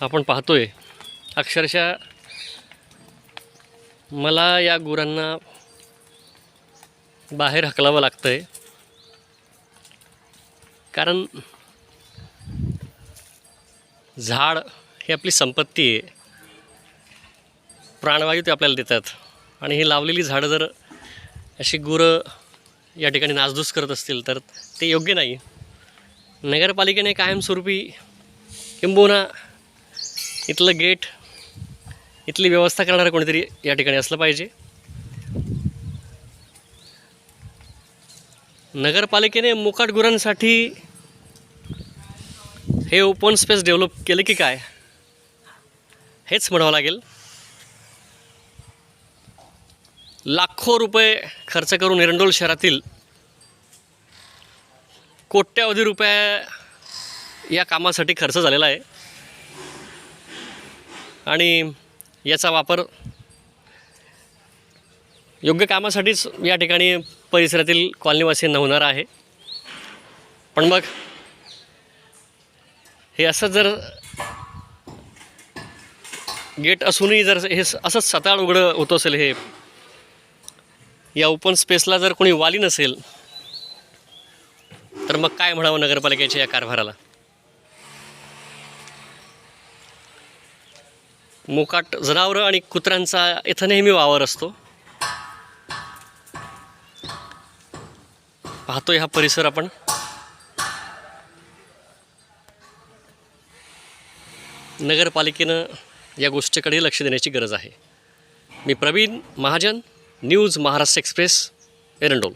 आपण पाहतोय. अक्षरशः मला या गुरांना बाहेर हकलावं लागतं आहे कारण झाड ही आपली संपत्ती आहे. प्राणवायू ते आपल्याला देतात. आणि ही लावलेली झाडं जर अशी गुरं या ठिकाणी नासधूस करत असतील तर ते योग्य नाही. नगरपालिकेने कायमस्वरूपी किंबहुना इथलं गेट इथली व्यवस्था करणारं कोणीतरी या ठिकाणी असलं पाहिजे. नगरपालिकेने मुकाट गुरांसाठी हे ओपन स्पेस डेव्हलप केलं की काय? हेच म्हणावं लागेल. लाखो रुपये खर्च करून एरंडोल शहरातील कोट्यावधी रुपये या कामासाठी खर्च झालेला आहे. आणि याचा वापर योग्य कामासाठीच या ठिकाणी परिसरातील कॉलनीवासींना होणार आहे. पण मग हे असं जर गेट असूनही जर हे असंच सताळ उघडं होत असेल हे या ओपन स्पेसला जर कोणी वाली नसेल तर मग काय म्हणावं नगरपालिकेच्या या कारभाराला? मोकाट जनावरं आणि कुत्र्यांचा इथं नेहमी वावर असतो. पाहतोय हा परिसर आपण. नगरपालिकेनं या गोष्टीकडे लक्ष देण्याची गरज आहे. मी प्रवीण महाजन न्यूज महाराष्ट्र एक्सप्रेस एरंडोल.